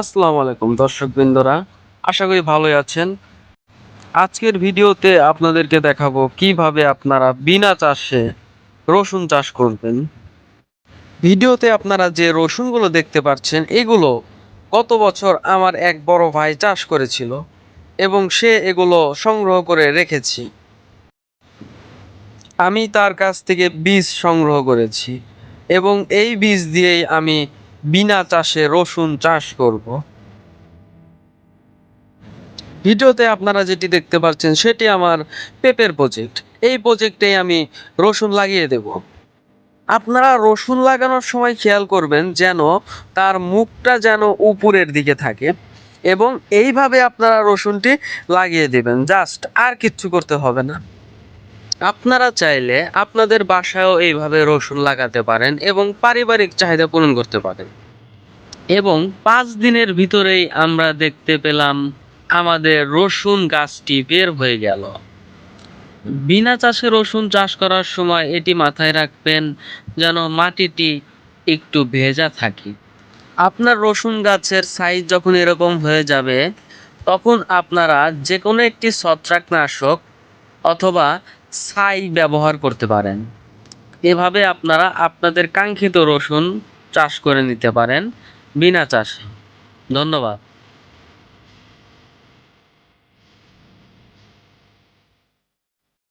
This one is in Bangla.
আসসালামু আলাইকুম দর্শক বৃন্দরা আশা করি ভালোই আছেন। আজকের ভিডিওতে আপনাদেরকে দেখাবো কীভাবে আপনারা বিনা চাষে রসুন চাষ করবেন। ভিডিওতে আপনারা যে রসুনগুলো দেখতে পাচ্ছেন, এগুলো গত বছর আমার এক বড় ভাই চাষ করেছিল এবং সে এগুলো সংগ্রহ করে রেখেছি। আমি তার কাছ থেকে বীজ সংগ্রহ করেছি এবং এই বীজ দিয়েই আমি বিনা চাষে রসুন চাষ করব। ভিডিওতে আপনারা যেটি দেখতে পাচ্ছেন, সেটি আমার পেপের প্রজেক্ট এই প্রজেক্টে আমি রসুন লাগিয়ে দেব। আপনারা রসুন লাগানোর সময় খেয়াল করবেন যেন তার মুখটা যেন উপরের দিকে থাকে এবং এইভাবে আপনারা রসুনটি লাগিয়ে দেবেন। জাস্ট আর কিচ্ছু করতে হবে না। আপনারা চাইলে আপনাদের বাসায়ও এইভাবে রসুন লাগাতে পারেন এবং পারিবারিক চাহিদা পূরণ করতে পারেন। এবং পাঁচ দিনের ভিতরেই আমরা দেখতে পেলাম আমাদের রসুন গাছটি বের হয়ে গেল। বিনা চাষে রসুন চাষ করার সময় এটি মাথায় রাখবেন যেন মাটিটি একটু ভেজা থাকে। আপনার রসুন গাছের সাইজ যখন এরকম হয়ে যাবে, তখন আপনারা যে কোনো একটি ছত্রাকনাশক অথবা ছাই ব্যবহার করতে পারেন। এভাবে আপনারা আপনাদের কাঙ্ক্ষিত রসুন চাষ করে নিতে পারেন বিনা চাষে। ধন্যবাদ।